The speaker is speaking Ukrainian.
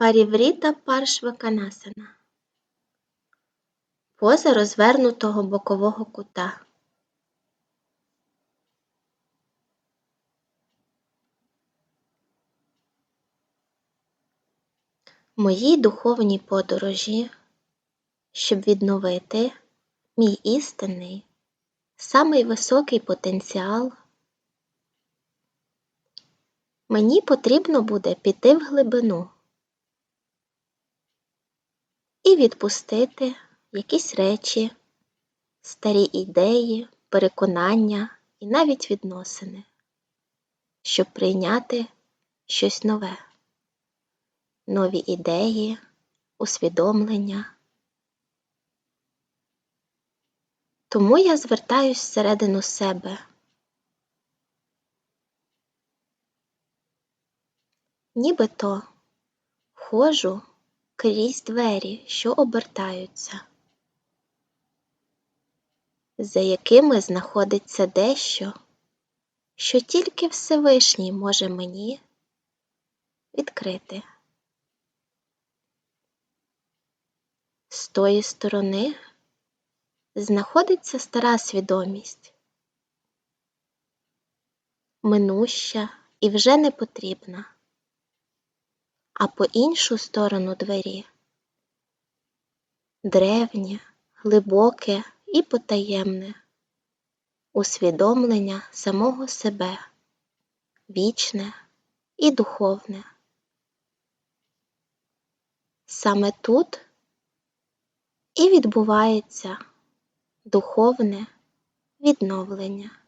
Парівріта Паршваканасана Поза розвернутого бокового кута. Моїй духовній подорожі, щоб відновити мій істинний, самий високий потенціал, мені потрібно буде піти в глибину і відпустити якісь речі, старі ідеї, переконання і навіть відносини, щоб прийняти щось нове, нові ідеї, усвідомлення. Тому я звертаюсь всередину себе. Нібито входжу крізь двері, що обертаються, за якими знаходиться дещо, що тільки Всевишній може мені відкрити. З тої сторони знаходиться стара свідомість, минуща і вже не потрібна, а по іншу сторону двері древнє, глибоке і потаємне усвідомлення самого себе, вічне і духовне. Саме тут і відбувається духовне відновлення.